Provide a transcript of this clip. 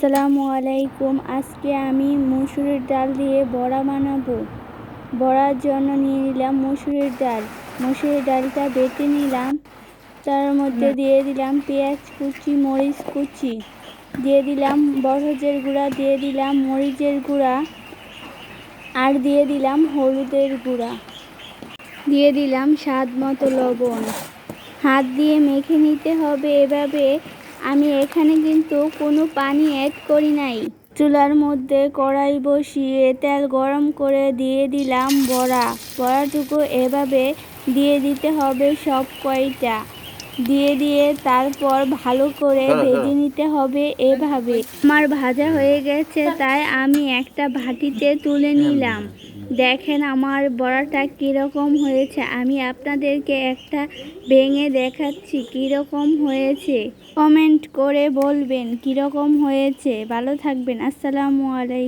আসসালামু আলাইকুম। আজকে আমি মুসুরির ডাল দিয়ে বড়া বানাবো। বড়ার জন্য নিয়ে নিলাম মুসুরির ডাল। মুসুরির ডালটা বেটে নিলাম। তার মধ্যে দিয়ে দিলাম পেঁয়াজ কুচি মরিচ কুচি। দিয়ে দিলাম বরফের গুঁড়া দিয়ে দিলাম মরিচের গুঁড়া আর দিয়ে দিলাম হলুদের গুঁড়া। দিয়ে দিলাম স্বাদ মতো লবণ। হাত দিয়ে মেখে নিতে হবে এভাবে। আমি এখানে কিন্তু কোনো পানি অ্যাড করি নাই। চুলার মধ্যে কড়াই বসিয়ে তেল গরম করে দিয়ে দিলাম বড়া। বড়াটুকু এভাবে দিয়ে দিতে হবে সব কয়টা। দিয়ে দিয়ে তারপর ভালো করে ভেজে নিতে হবে এভাবে। আমার ভাজা হয়ে গেছে তাই আমি একটা ভাটিতে তুলে নিলাম। দেখেন আমার বড়াটা কীরকম হয়েছে। আমি আপনাদেরকে একটা ভেঙে দেখাচ্ছি, কীরকম হয়েছে। কমেন্ট করে বলবেন কীরকম হয়েছে। ভালো থাকবেন। আসসালামু আলাইকুম।